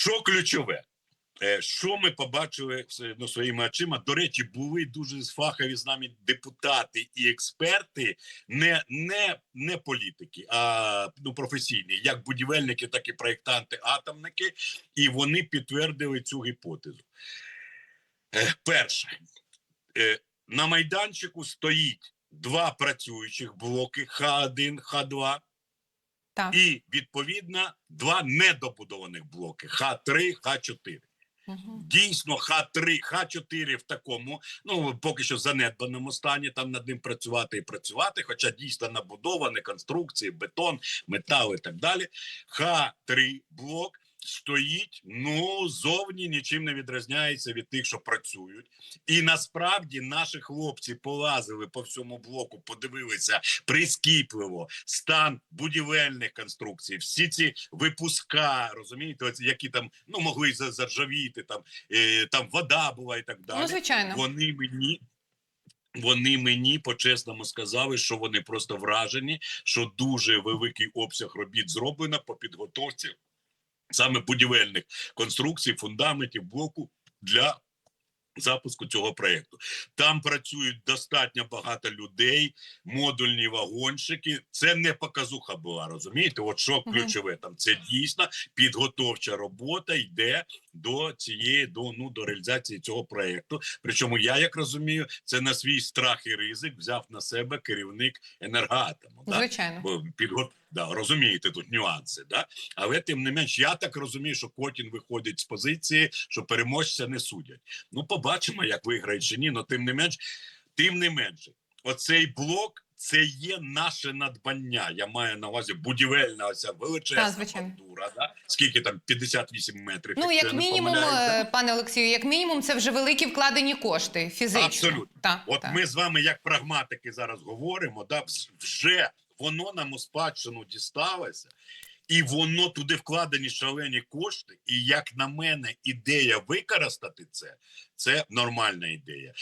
Що ключове? Е, Що ми побачили ну, своїми очима? До речі, були дуже фахові з нами депутати і експерти, не, не, не політики, а ну, професійні, як будівельники, так і проєктанти, атомники, і вони підтвердили цю гіпотезу. Е, Перше, е, на майданчику стоїть два працюючих блоки Х1, Х2 Так. і відповідно два недобудованих блоки Х3, Х4. Мгм. Дійсно, Х3, Х4 в такому, ну поки що занедбаному стані, там над ним працювати і працювати, хоча дійсно набудовані конструкції, бетон, метал і так далі. Х3 блок стоїть, ну зовні нічим не відрізняється від тих, що працюють. І насправді наші хлопці полазили по всьому блоку, подивилися прискіпливо стан будівельних конструкцій, всі ці випуска, розумієте, які там ну могли за- заржавіти, там, е, там вода була і так далі. Ну, звичайно. Вони мені. Вони мені по-чесному сказали, що вони просто вражені, що дуже великий обсяг робіт зроблено по підготовці саме будівельних конструкцій, фундаментів, блоку для запуску цього проєкту. Там працюють достатньо багато людей, модульні вагончики. Це не показуха була, розумієте? От що ключове там. Це дійсно підготовча робота йде до цієї до, ну, до реалізації цього проєкту. Причому я як розумію, це на свій страх і ризик взяв на себе керівник енергоатому. Звичайно. Бо підго... да, розумієте тут нюанси, да? але тим не менш, я так розумію, що Котін виходить з позиції, що переможця не судять. Ну, побачимо, як виграє чи ні, але тим не менш, тим не менше, оцей блок. Це є наше надбання. Я маю на увазі будівельна оця величезна бандура. Да? Скільки там 58 метрів? Ну, як мінімум, е, пане Олексію, як мінімум, це вже великі вкладені кошти фізично. Абсолютно. Так, От так. ми з вами, як прагматики, зараз говоримо, да, вже воно нам у спадщину дісталося, і воно туди вкладені шалені кошти. І як на мене, ідея використати це це нормальна ідея.